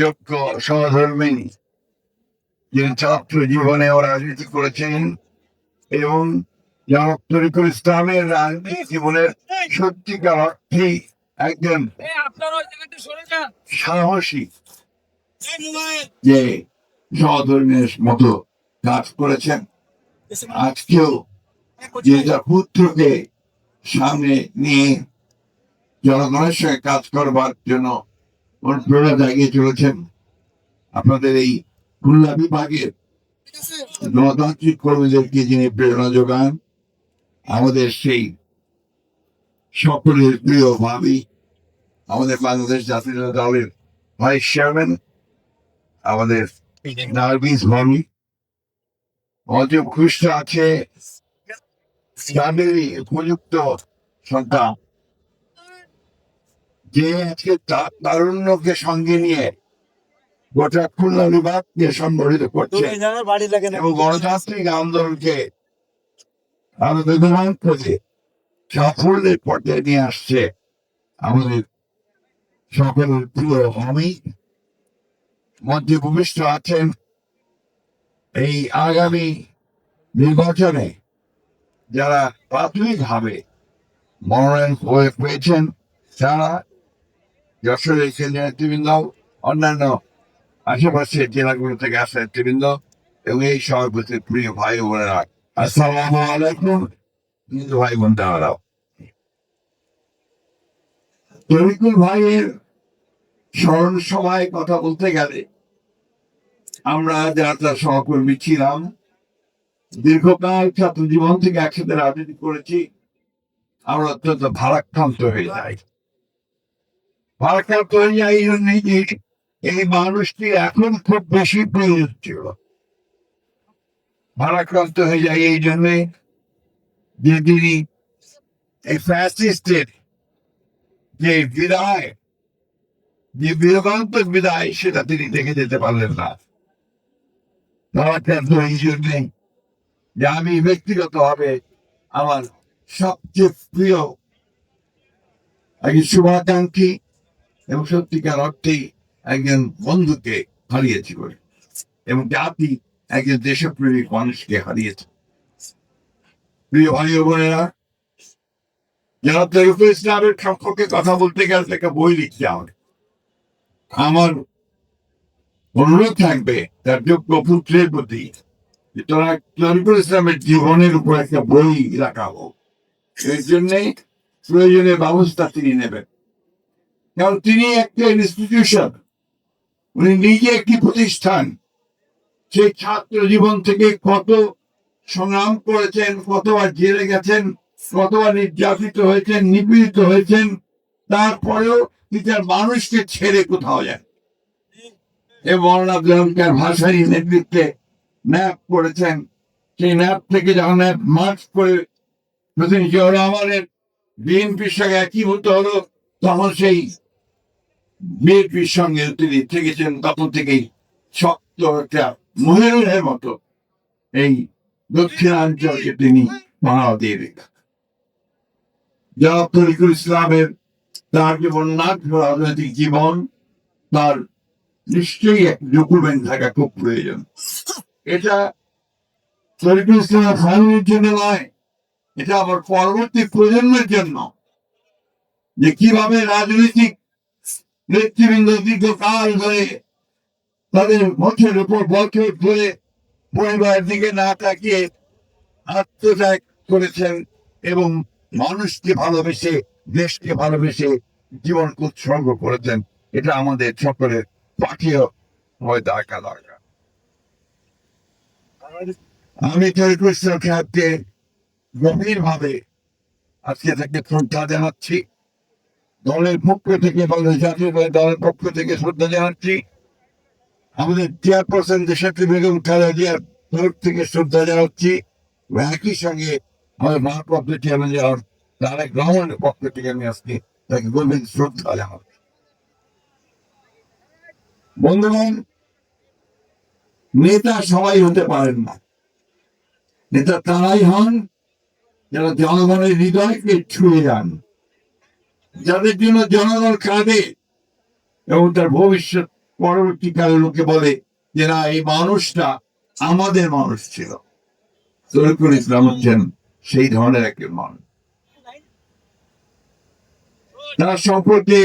যোগ্য সহধর্মী যিনি ছাত্র জীবনে ও রাজনীতি করেছেন এবং জনাব তরিকুল ইসলামের রাজনীতি জীবনের সত্যিকার অর্থেই একজন আপনার ওই জায়গাটা সরে যান সাহসী যে সহধর্মীর মতো কাজ করেছেন আজকেও যে তার পুত্রকে সামনে নিয়ে জনগণের সঙ্গে কাজ করবার জন্য অনুপ্রেরণা জাগিয়ে চলেছেন আপনাদের এই খুলনা বিভাগের গণতান্ত্রিক কর্মীদেরকে যিনি প্রেরণা যোগান, আমাদের সেই সকলের প্রিয় ভাবি, আমাদের বাংলাদেশ জাতীয় দলের ভাইস চেয়ারম্যান, আমাদের নার্গিস ভাবি। অজব খুশ আছে তাদেরই উপযুক্ত সন্তান। যে আজকে তারুণ্যকে সঙ্গে নিয়ে গোটা খুলনা বিভাগকে সম্বলিত করছে এবং গণতান্ত্রিক আন্দোলনকে আরও বেগবান করে সাফল্যের পর্যায়ে নিয়ে আসছে আমাদের সকলের প্রিয় আমি। মধ্যে ভূমিষ্ঠ আছেন এই আগামী নির্বাচনে যারা প্রাথমিকভাবে মনোনয়ন হয়ে পেয়েছেন তারা যশোরের কেন্দ্রীয় নেতৃবৃন্দ অন্যান্য আশেপাশের জেলাগুলো থেকে আসা নেতৃবৃন্দ এবং এই সভাপতি প্রিয় ভাই বোনেরা। আসসালামু আলাইকুম। হিন্দু ভাই বোন তারাও তরিকুল ভাইয়ের স্মরণ সভায় কথা বলতে গেলে আমরা যারা তার সহকর্মী ছিলাম, দীর্ঘকাল ছাত্র জীবন থেকে একসাথে রাজনীতি করেছি, আমরা অত্যন্ত ভারাক্রান্ত হয়ে যাই। হয়ে যাই এই জন্যই যে এই মানুষটি এখন খুব বেশি প্রয়োজন ছিল। ভারাক্রান্ত হয়ে যায় এই জন্যে যে তিনি এই ফ্যাসিস্টের যে বিদায়, যে বীরকান্তক বিদায়, সেটা তিনি দেখে যেতে পারলেন না। ভারাক্রান্ত এই জন্যে যে আমি ব্যক্তিগত ব্যক্তিগতভাবে আমার সবচেয়ে প্রিয় একজন শুভাকাঙ্ক্ষী এবং সত্যিকার অর্থেই একজন বন্ধুকে হারিয়েছি বলে। এবং জাতি একজন দেশপ্রেমিক মানুষকে হারিয়েছে। প্রিয় ভাই বোনেরা, যারা তরিকুল ইসলামের সম্পর্কে কথা বলতে গেলে একটা বই লিখতে হবে। আমার অনুরোধ থাকবে, তার যোগ্য পুত্রের প্রতি তোরা তরিকুল ইসলামের জীবনের উপর একটা বই রাখা হোক। এর জন্যে প্রয়োজনীয় ব্যবস্থা তিনি নেবেন। কারণ তিনি একটা ইনস্টিটিউশন উনি নিজে একটি প্রতিষ্ঠান। সেই ছাত্র জীবন থেকে কত সংগ্রাম করেছেন, কতবার জেলে গেছেন, কতবার নির্যাতিত হয়েছেন, নিপীড়িত হয়েছেন, তারপরেও তিনি তার মানুষকে ছেড়ে কোথাও যান এ মরণ আব্দুলকার ভাষারী নেতৃত্বে ন্যাপ করেছেন। সেই ন্যাপ থেকে যখন ন্যাপ মার্চ করে প্রতিনিধি জিয়াউর রহমানের বিএনপির সঙ্গে একীভূত হলো তখন সেই বিএনপির সঙ্গে তিনি থেকেছেন, তখন থেকেই শক্ত একটা মহিরুলের মতো এই দক্ষিণাঞ্চলকে তিনি মানব দিয়ে রেখেছেন জনাব তরিকুল ইসলামের তার যে বন্যাঢ্য রাজনৈতিক জীবন, তার নিশ্চয়ই এক ডকুমেন্ট থাকা খুব প্রয়োজন। এটা তরিকুল ইসলামের ফ্যামিলির জন্য নয়, এটা আবার পরবর্তী প্রজন্মের জন্য যে কীভাবে রাজনৈতিক নেতৃবৃন্দ দীর্ঘকাল ধরে তাদের বছর উপর বছর ধরে পরিবারের দিকে না তাকিয়ে আত্মত্যাগ করেছেন এবং মানুষকে ভালোবেসে, দেশকে ভালোবেসে জীবন উৎসর্গ করেছেন, এটা আমাদের সকলের পাঠিয়ে হয় দরকার দরকার। আমি চরিত্র সাহেবকে গভীরভাবে আজকে তাকে শ্রদ্ধা জানাচ্ছি। দলের পক্ষ থেকে বাংলাদেশ জাতীয় দলের পক্ষ থেকে শ্রদ্ধা জানাচ্ছি। আমাদের চেয়ারপারসন দেশাত্রী বেগম খালেদা জিয়ার তরফ থেকে শ্রদ্ধা জানাচ্ছি। একই সঙ্গে আমাদের ভারপ্রাপ্ত চেয়ারম্যান যারা তারেক রহমানের পক্ষ থেকে আমি আজকে তাকে গভীর শ্রদ্ধা জানাচ্ছি। বন্ধুগণ, নেতা সবাই হতে পারেন না। নেতা তারাই হন যারা জনগণের হৃদয়কে ছুঁয়ে যান। যাদের জন্য জনগণ কাঁদে এবং তার ভবিষ্যৎ পরবর্তীকালে লোকে বলে যে, না, এই মানুষটা আমাদের মানুষ ছিল। তরিকুল ইসলাম হচ্ছেন সেই ধরনের একজন মানুষ। তার সম্পর্কে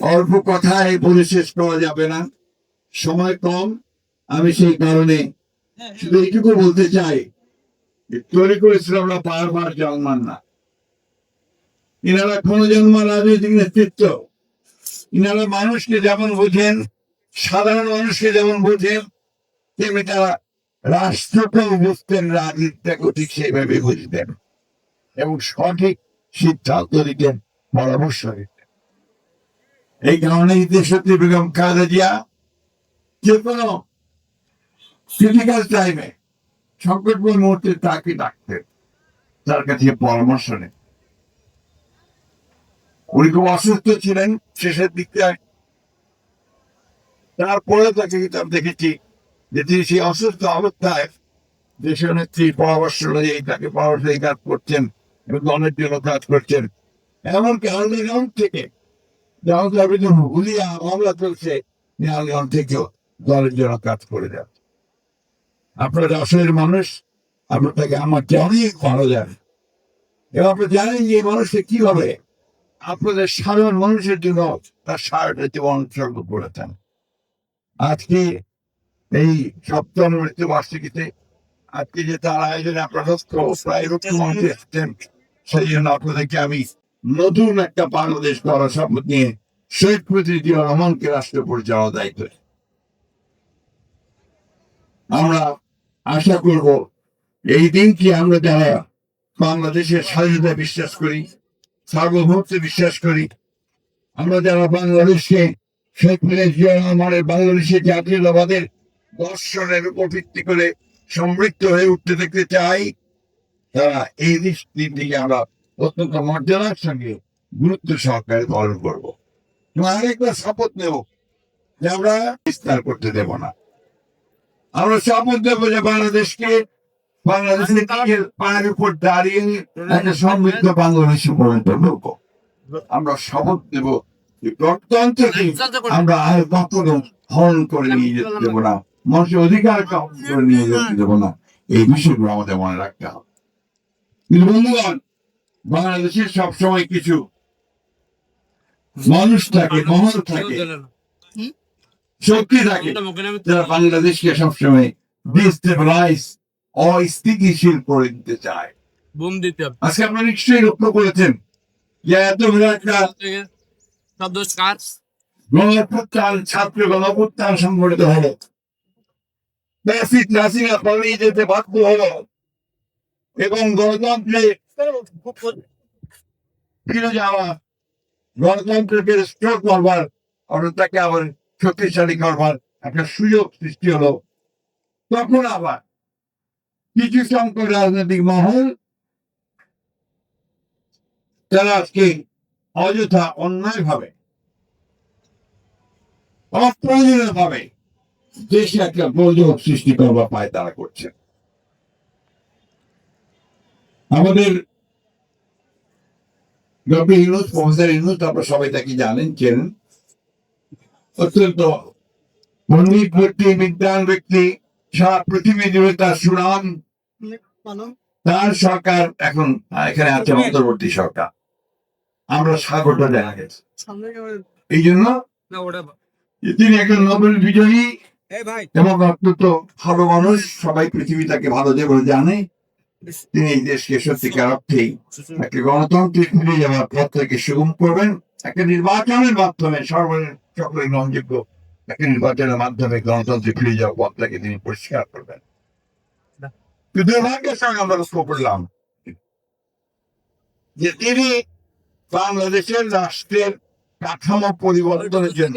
অল্প কথায় বলে শেষ করা যাবে না। সময় কম। আমি সেই কারণে শুধু এইটুকু বলতে চাই তরিকুল ইসলামরা বারবার জন্মান না। ইনারা কোনো জন্ম রাজনৈতিক নেতৃত্ব। ইনারা মানুষকে যেমন বোঝেন, সাধারণ মানুষকে যেমন বোঝেন, তেমনি তারা রাষ্ট্রকেও বুঝতেন রাজনীতিটাকেও ঠিক সেইভাবে বুঝতেন এবং সঠিক সিদ্ধান্ত দিতেন, পরামর্শ দিতেন। এই কারণে দেশত্রী বেগম জিয়া যে কোনো ক্রিটিক্যাল টাইমে সংকটময় মুহূর্তে তাকে ডাকতেন, তার কাছে পরামর্শ নেন। উনি খুব অসুস্থ ছিলেন, শেষের দিকটায় তারপরে তাকে দেখেছি যে তিনি সেই অসুস্থ অবস্থায় পরামর্শ অনুযায়ী তাকে পরামর্শ কাজ করছেন এবং দলের জন্য কাজ করছেন। এমনকি আন্দোলন থেকে যখন বিরুদ্ধে হুলিয়া মামলা চলছে আন্দোলন থেকেও দলের জন্য কাজ করে যান। আপনারা যশোরের মানুষ আপনার তাকে আমার অনেক ভালো জানেন এবং আপনি জানেন যে এই মানুষটা কীভাবে আপনাদের সাধারণ মানুষের জন্য তার সারাটা জীবন উৎসর্গ করেছেন। আজকে এই সপ্তম মৃত্যু বার্ষিকীতে আজকে যে তার আয়োজনে আপনারা এসছেন, সেই জন্য আপনাদেরকে আমি নতুন একটা বাংলাদেশ করার শপথ নিয়ে শহীদ প্রতিনিধি রহমানকে রাষ্ট্র পরিচালনা দায়িত্ব। আমরা আশা করব এই দিনটি আমরা যারা বাংলাদেশের স্বাধীনতা বিশ্বাস করি সার্বভৌমত্বে বিশ্বাস করি। আমরা যারা বাংলাদেশকে শেখ মুজিবুর রহমানের বাংলাদেশের জাতীয়তাবাদের দর্শনের উপর ভিত্তি করে সমৃদ্ধ হয়ে উঠতে দেখতে চাই, তারা এই দিনটিকে আমরা অত্যন্ত মর্যাদার সঙ্গে গুরুত্ব সহকারে পালন করব। এবং আরেকবার শপথ নেব যে আমরা বিস্তার করতে দেব না। আমরা শপথ নেব যে বাংলাদেশকে বাংলাদেশের নিজের পায়ের উপর দাঁড়িয়ে একটা সমৃদ্ধ বাংলাদেশে পরিণত করব। আমরা শপথ গণতন্ত্রকে আমরা আর কখনো হরণ করে নিয়ে যেতে দেবো না। মানুষের অধিকার করে নিয়ে যেতে দেবো না। এই বিষয়গুলো আমাদের মনে রাখতে হবে। কিন্তু বন্ধুগণ বাংলাদেশের সবসময় কিছু মানুষ থাকে মহল থাকে শক্তি থাকে যারা বাংলাদেশকে সবসময় ডিস্টেবলাইজ অস্থিতিশীল করে দিতে চায়। বুম দিতে আজকে আপনারা নিশ্চয়ই লক্ষ্য করেছেন যে এত বিরাট একটা শব্দ গণপ্রত্যান ছাত্র গণপ্রত্যান সংগঠিত হলো। পালিয়ে যেতে বাধ্য হলো। এবং গণতন্ত্রে ফিরে যাওয়া গণতন্ত্রকে স্ট্রোক করবার অর্থাৎ আবার শক্তিশালী করবার একটা সুযোগ সৃষ্টি হলো। তখন আবার কিছু সংখ্যক রাজনৈতিক মহল তারা আজকে অযথা অন্যায় ভাবে অপ্রয়োজনীয় ভাবে দেশে একটা গোলযোগ সৃষ্টি করবার পায় তারা করছে। আমাদের ডক্টর ইউনুস, প্রফেসর ইউনুস, আপনারা সবাই তাকে জানেন, চেনেন? অত্যন্ত পণ্ডিত ব্যক্তি বিদ্যান ব্যক্তি সারা পৃথিবী জুড়ে তার সুনাম তার সরকার এখন এখানে আছে অন্তর্বর্তী সরকার। আমরা স্বাগত জানা গেছে। এই জন্য তিনি একজন নোবেল বিজয়ী। এবং অত্যন্ত ভালো মানুষ। সবাই পৃথিবী তাকে ভালো যে বলে জানে। তিনি এই দেশকে সত্যিকার অর্থেই একটা গণতন্ত্রে ফিরে যাওয়ার পথ থেকে সুগম করবেন। একটা নির্বাচনের মাধ্যমে সর্ব সকলের গ্রহণযোগ্য একটা নির্বাচনের মাধ্যমে গণতন্ত্রে ফিরে যাওয়ার পথটাকে তিনি পরিষ্কার করবেন। দুর্ভাগ্যের সঙ্গে আমরা লক্ষ্য করলাম যে তিনি বাংলাদেশের রাষ্ট্রের কাঠামো পরিবর্তনের জন্য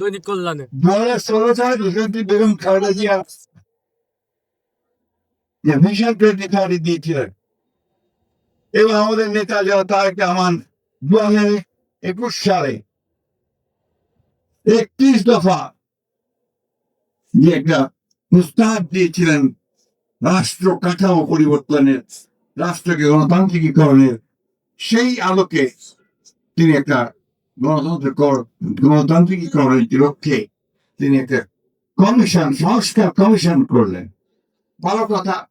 দৈনিক কল্যাণে। দু হাজার ষোলো সালে দুর্গান্তী বেগম খালেদা জিয়া যে ভিশন টোয়েন্টি থার্টি দিয়েছিলেন। এবং আমাদের নেতা যারা তারেক রহমান দু হাজার একুশ সালে একত্রিশ দফা। যে একটা প্রস্তাব দিয়েছিলেন রাষ্ট্র কাঠামো পরিবর্তনের, রাষ্ট্রকে গণতান্ত্রিকীকরণের। সেই আলোকে তিনি একটা গণতন্ত্র কর গণতান্ত্রিকীকরণের লক্ষ্যে তিনি একটা কমিশন, সংস্কার কমিশন করলেন। ভালো কথা